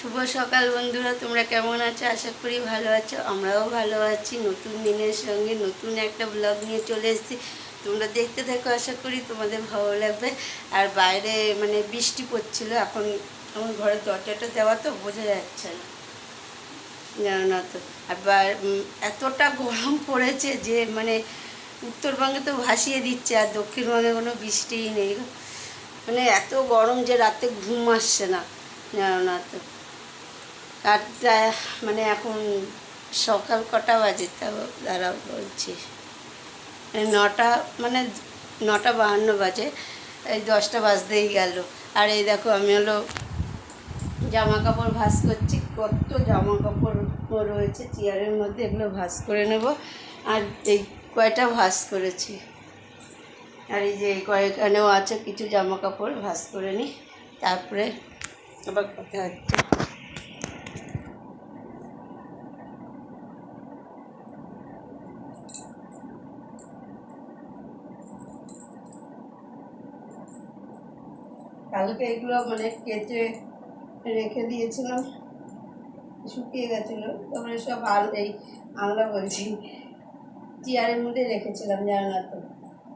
শুভ সকাল বন্ধুরা, তোমরা কেমন আছো? আশা করি ভালো আছো। আমরাও ভালো আছি। নতুন দিনের সঙ্গে নতুন একটা ব্লগ নিয়ে চলে এসেছি। তোমরা দেখতে থাকো, আশা করি তোমাদের ভালো লাগবে। আর বাইরে মানে বৃষ্টি পড়ছিল, এখন আমার ঘরের দরজাটা দেওয়া তো বোঝা যাচ্ছে না। জানো না তো। আর এতটা গরম পড়েছে যে মানে উত্তরবঙ্গে তো ভাসিয়ে দিচ্ছে, আর দক্ষিণবঙ্গে কোনো বৃষ্টিই নেই মানে এত গরম যে রাতে ঘুম আসছে না। জানো না তো। আর মানে এখন সকাল কটা বাজে তাও দাঁড়াও বলছি। এই নটা মানে নটা বাহান্ন বাজে, এই দশটা বাজতেই গেল। আর এই দেখো আমি হলো জামা কাপড় ভাঁজ করছি, কত জামা কাপড় রয়েছে, চেয়ারের মধ্যে এগুলো ভাঁজ করে নেব। আর এই কয়টা ভাঁজ করেছি? আর এই যে কয়েকখানেও আছে, কিছু জামা কাপড় ভাঁজ করে নিই। তারপরে আবার কথা হচ্ছে। কালকে এগুলো মানে কেটে রেখে দিয়েছিলাম শুকিয়ে গেছিল। তারপরে সব আল, এই আমরা বলছি, চেয়ারের মধ্যে রেখেছিলাম জানো না তো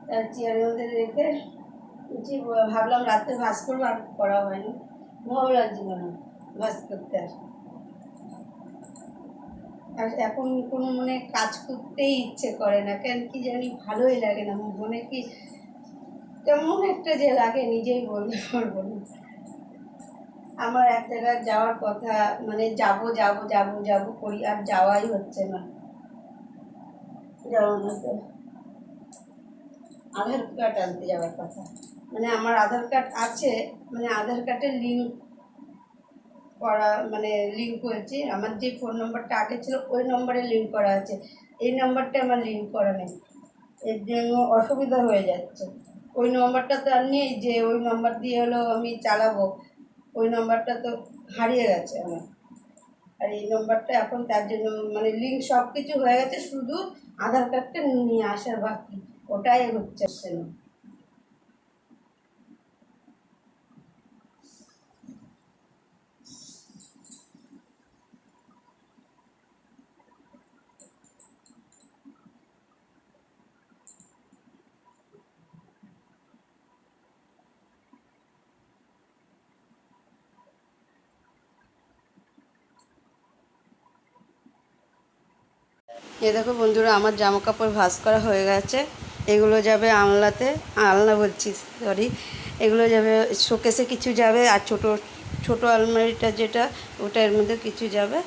তার চেয়ারের মধ্যে রেখে যে ভাবলাম রাত্রে ভাস করব, আর করা হয়নি। ভালো লাগছিল না ভাস করতে আর। আর এখন কোনো মনে কাজ করতেই ইচ্ছে করে না, কেন কি জানি ভালোই লাগে না, মনে কি কেমন একটা যে লাগে, নিজেই বলতে পারব না। আমার এক জায়গায় যাওয়ার কথা মানে যাব যাব যাব যাব করি, আর যাওয়াই হচ্ছে না। না। তো আধার কার্ড আনতে যাওয়ার কথা। মানে আমার আধার কার্ড আছে মানে আধার কার্ডের লিঙ্ক করা মানে লিঙ্ক হয়েছে। আমার যে ফোন নম্বরটা আগে ছিল, ওই নম্বরে লিঙ্ক করা আছে। এই নম্বরটা আমার লিঙ্ক করা নেই। এর জন্য অসুবিধা হয়ে যাচ্ছে। ওই নম্বরটা তো আর নেই যে ওই নম্বর দিয়ে হলো আমি চালাবো। ওই নম্বরটা তো হারিয়ে গেছে আমার। আর এই নম্বরটা এখন তার জন্য মানে লিঙ্ক সব কিছু হয়ে গেছে, শুধু আধার কার্ডটা নিয়ে আসার বাকি। ওটাই হচ্ছে। না এ দেখো বন্ধুরা, আমার জামা কাপড় ভাঁজ করা হয়ে গেছে। এগুলো যাবে আলনাতে, আলনা বলছি সরি এগুলো যাবে, শোকেসে কিছু যাবে, আর ছোটো ছোটো আলমারিটা যেটা ওটা এর মধ্যে কিছু যাবে।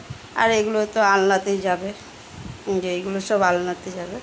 আর এগুলো তো আলনাতেই যাবে। যে এইগুলো সব আলনাতে যাবে।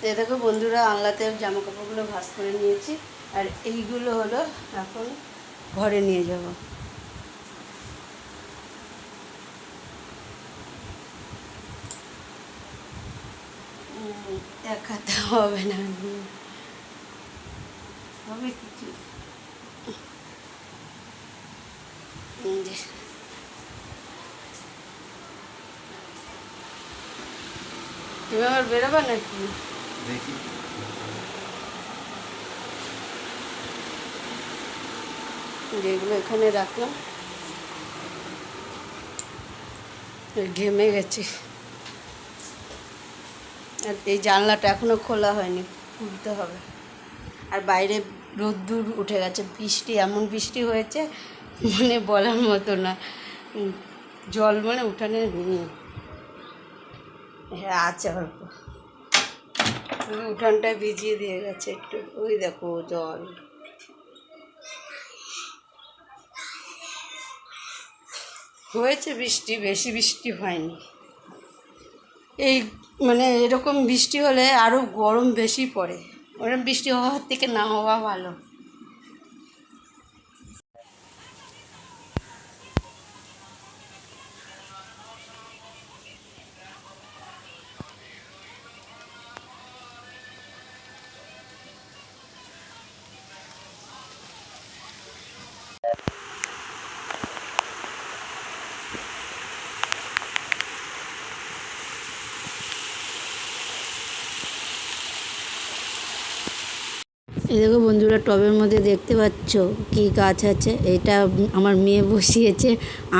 তো এ দেখো বন্ধুরা আনলাতে জামা কাপড়গুলো ভাঁজ করে নিয়েছি। আর এইগুলো হলো এখন ঘরে নিয়ে যাব। দেখাতে হবে না। হবে কিছু তুমি আবার বেরোবে নাকি? দেখি। যেগুলো এখানে রাখলাম। ঘেমে গেছি। আর এই জানলাটা এখনও খোলা হয়নি, খুলতে হবে। আর বাইরে রোদ্দুর উঠে গেছে, বৃষ্টি, এমন বৃষ্টি হয়েছে মানে বলার মতো না। জল মানে উঠানে হ্যাঁ আছে অল্প। ওই উঠানটায় ভিজিয়ে দিয়ে গেছে একটু। ওই দেখো জল। হয়েছে বৃষ্টি, বেশি বৃষ্টি হয়নি। এই মানে এরকম বৃষ্টি হলে আরও গরম বেশি পড়ে। ওরকম বৃষ্টি হওয়ার থেকে না হওয়া ভালো। এই দেখো বন্ধুরা, টবের মধ্যে দেখতে পাচ্ছ কি গাছ আছে? এটা আমার মেয়ে বসিয়েছে,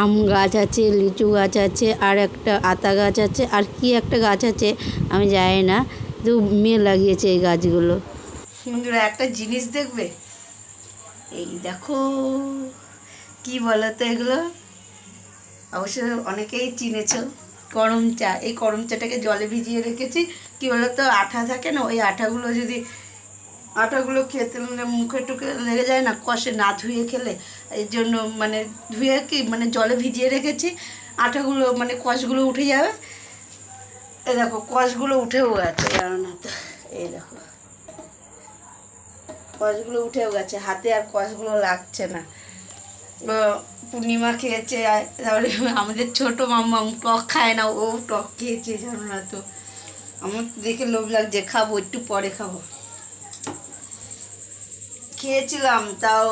আম গাছ আছে, লিচু গাছ আছে, আর একটা আতা গাছ আছে, আর কি একটা গাছ আছে আমি জানি না তো মেয়ে লাগিয়েছে এই গাছগুলো। বন্ধুরা, একটা জিনিস দেখবে? এই দেখো, কি বলো তো এগুলো? অবশ্য অনেকেই চিনেছ করম চা এই করম চাটাকে জলে ভিজিয়ে রেখেছি, কি বলো তো আঠা থাকে না, ওই আঠাগুলো যদি আটাগুলো খেতে মুখে টুকে লেগে যায় না, কষে না ধুয়ে খেলে। এই জন্য মানে ধুয়ে কি মানে জলে ভিজিয়ে রেখেছি, আটাগুলো মানে কষগুলো উঠে যাবে। এই দেখো, কষগুলো উঠেও গেছে না তো এই দেখো, কষগুলো উঠেও গেছে, হাতে আর কষগুলো লাগছে না। পূর্ণিমা খেয়েছে তারপরে আমাদের ছোট মাম্মা টক খায় না, ও টক খেয়েছে জানো না তো আমার দেখে লোভ লাগছে, খাব, একটু পরে খাব। খেয়েছিলাম, তাও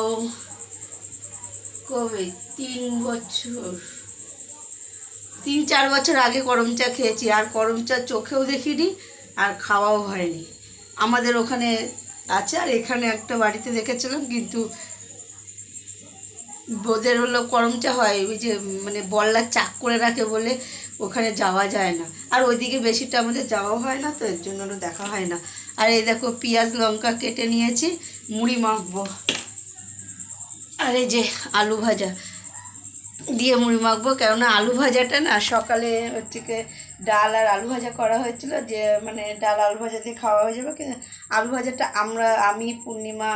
কবে? তিন বছর। তিন চার বছর আগে করম চা খেয়েছি, আর করম চা চোখেও দেখিনি, আর খাওয়াও হয়নি। আমাদের ওখানে আছে, আর এখানে একটা বাড়িতে দেখেছিলাম, কিন্তু ওদের হলো করম চা হয়, ওই যে মানে বল্লার চাক করে রাখে বলে ওখানে যাওয়া যায় না। আর ওইদিকে বেশিটা আমাদের যাওয়া হয় না, তো এর জন্য দেখা হয় না। আর এই দেখো, পেঁয়াজ, লঙ্কা কেটে নিয়েছি মুড়ি মাখবো। আর এই যে আলু ভাজা, দিয়ে মুড়ি মাখবো। কেননা আলু ভাজাটা না সকালে হচ্ছে কি ডাল আর আলু ভাজা করা হয়েছিল যে মানে ডাল আলু ভাজা দিয়ে খাওয়া হয়ে যাবে। কিন্তু আলু ভাজাটা আমরা, আমি, পূর্ণিমা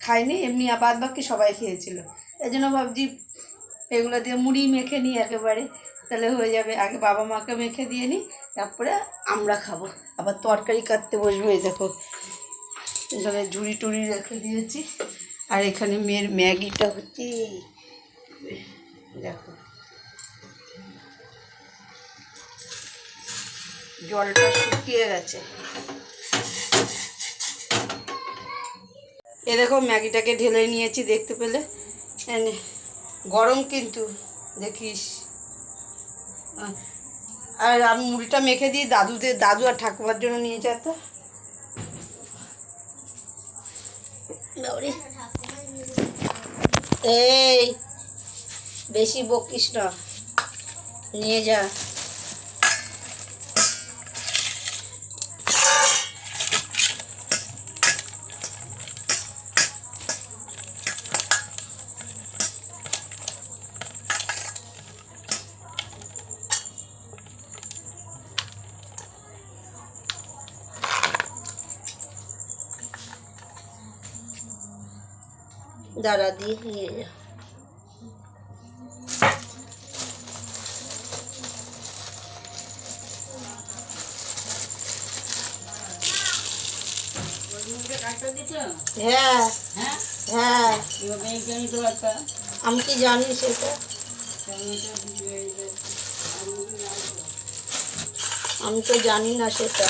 খাইনি, এমনি বাদ বাকি সবাই খেয়েছিল। এই জন্য ভাবছি এগুলো দিয়ে মুড়ি মেখে নিই একেবারে। তাহলে হয়ে যাবে, আগে বাবা মাকে মেখে দিয়ে নিই, তারপরে আমরা খাব। আবার তরকারি কাটতে বসবো, এই দেখো। এখানে ঝুড়ি টুড়ি রেখে দিয়েছি। আর এখানে মেয়ের ম্যাগিটা হচ্ছে, দেখো। জলটা শুকিয়ে গেছে। এ দেখো, ম্যাগিটাকে ঢেলে নিয়েছি দেখতে পেলে। গরম কিন্তু, দেখিস। আর আমি মুড়িটা মেখে দিই, দাদুদের, দাদু আর ঠাকুমার জন্য নিয়ে যেত এই বেশি বকিস না। নিয়ে যা। দাঁড়া দিয়ে হ্যাঁ হ্যাঁ। আমি কি জানি সেটা? আমি তো জানি না সেটা।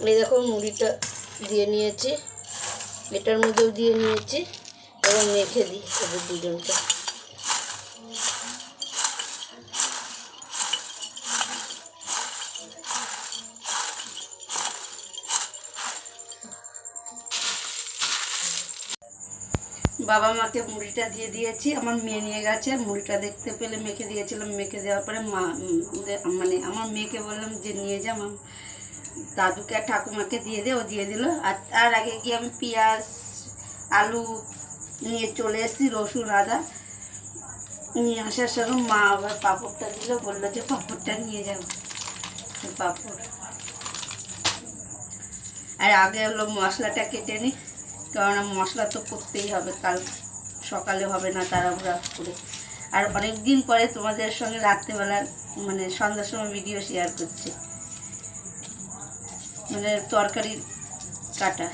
এই দেখো মুড়িটা দিয়ে নিয়েছি। এটার মধ্যেও দিয়ে নিয়েছি। এবার মেখে দিই দুজনটা বাবা মাকে মুড়িটা দিয়ে দিয়েছি, আমার মেয়ে নিয়ে গেছে, মুড়িটা দেখতে পেলে মেখে দিয়েছিলাম, মেখে দেওয়ার পরে মা মানে আমার মেয়েকে বললাম যে নিয়ে যা আমার দাদুকে ঠাকুমাকে দিয়ে দে, ও দিয়ে দিল। আর তার আগে গিয়ে আমি পেঁয়াজ, আলু নিয়ে চলে এসেছি রসুন আদা নিয়ে আসার সঙ্গে মা আবার পাঁপড়টা দিল, বলল যে পাঁপড়টা নিয়ে যাব পাঁপড়। আর আগে হলো মশলাটা কেটে নিই কেননা মশলা তো করতেই হবে, কাল সকালে হবে না তাড়াহুড়া করে। আর অনেক দিন পরে তোমাদের সঙ্গে রাত্রেবেলা মানে সন্ধ্যার সময় ভিডিও শেয়ার করছি। মানে তরকারি কাটা।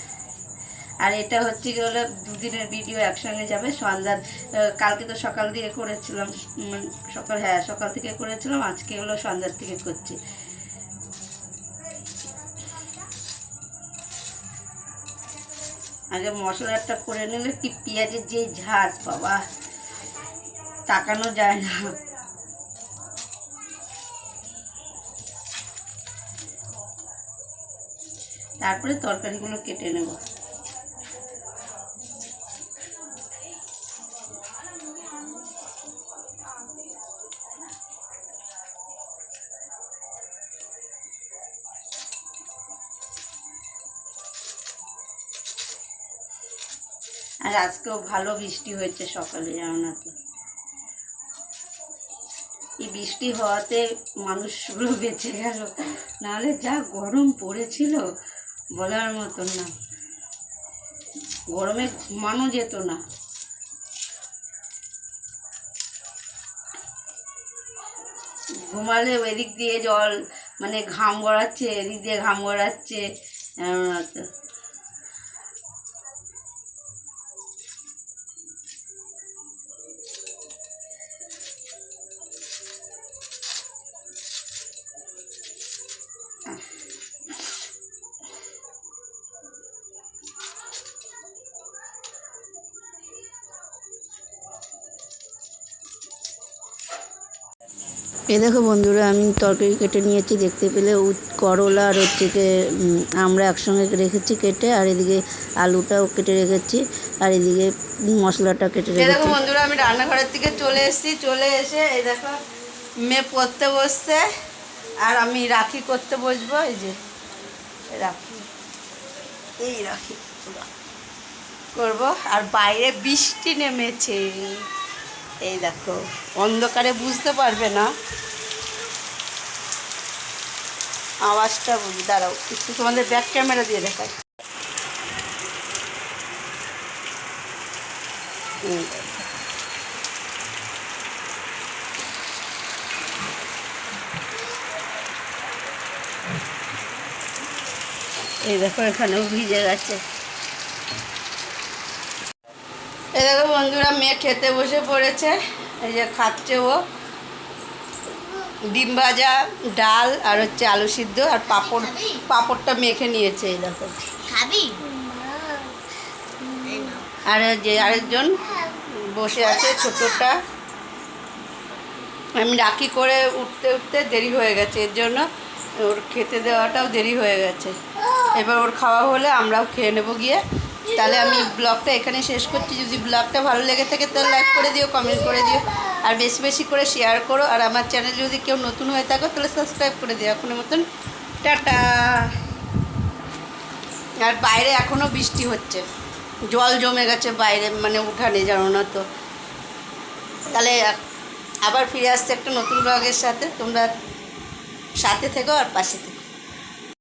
আর এটা হচ্ছে হলো দুদিনের ভিডিও একসঙ্গে যাবে। সন্ধ্যার আহ, কালকে তো সকাল দিয়ে করেছিলাম সকাল হ্যাঁ সকাল থেকে করেছিলাম আজকে হলো সন্ধ্যার থেকে করছি। আগে মশলাটা করে নিলে কি পেঁয়াজের যে ঝাঁজ বাবা। তাকানো যায় না। তারপরে তরকারিগুলো কেটে নেব। আর আজকেও ভালো বৃষ্টি হয়েছে সকালে, জানো না তো? এই বৃষ্টি হওয়াতে মানুষগুলো বেঁচে গেল। নাহলে যা গরম পড়েছিল বলার মতন না। গরমে ঘুমানো যেত না। ঘুমালে এদিক দিয়ে জল মানে ঘাম গড়াচ্ছে, এদিক দিয়ে ঘাম গড়াচ্ছে এমন এ দেখো বন্ধুরা আমি তরকারি কেটে নিয়েছি দেখতে পেলে করলা আর হচ্ছে আমরা একসঙ্গে রেখেছি কেটে আর এদিকে আলুটাও কেটে রেখেছি আর এদিকে মশলাটা কেটে এই দেখো বন্ধুরা আমি রান্নাঘরের থেকে চলে এসেছি চলে এসে এই দেখো মেয়ে পড়তে বসছে আর আমি রাখি করতে বসবো এই যে রাখি এই রাখি করব আর বাইরে বৃষ্টি নেমেছে। এই দেখো, অন্ধকারে বুঝতে পারবে না। আওয়াজটা বুঝি দাঁড়াও, একটু তোমাদের ব্যাক ক্যামেরা দিয়ে দেখায় এই দেখো, এখানেও ভিজে গেছে। এই দেখো বন্ধুরা মেয়ে খেতে বসে পড়েছে। এই যে খাচ্ছে ও। ডিম ভাজা ডাল আর হচ্ছে আলু সিদ্ধ আর পাঁপড় পাঁপড়টা মেখে নিয়েছে এই দেখো। খাবি? আর যে আরেকজন বসে আছে ছোটটা। আমি রাখি করে উঠতে উঠতে দেরি হয়ে গেছে এর জন্য ওর খেতে দেওয়াটাও দেরি হয়ে গেছে। এবার ওর খাওয়া হলে আমরাও খেয়ে নেব গিয়ে। তাহলে আমি ব্লগটা এখানে শেষ করছি। যদি ব্লগটা ভালো লেগে থাকে, তাহলে লাইক করে দিও কমেন্ট করে দিও। আর বেশি বেশি করে শেয়ার করো। আর আমার চ্যানেল যদি কেউ নতুন হয়ে থাকো, তাহলে সাবস্ক্রাইব করে দিও। এখনের মতন, টাটা। আর বাইরে এখনও বৃষ্টি হচ্ছে। জল জমে গেছে বাইরে মানে উঠানে, জানো না তো। তাহলে আবার ফিরে আসছে একটা নতুন ব্লগের সাথে। তোমরা সাথে থেকো আর পাশে থেকো।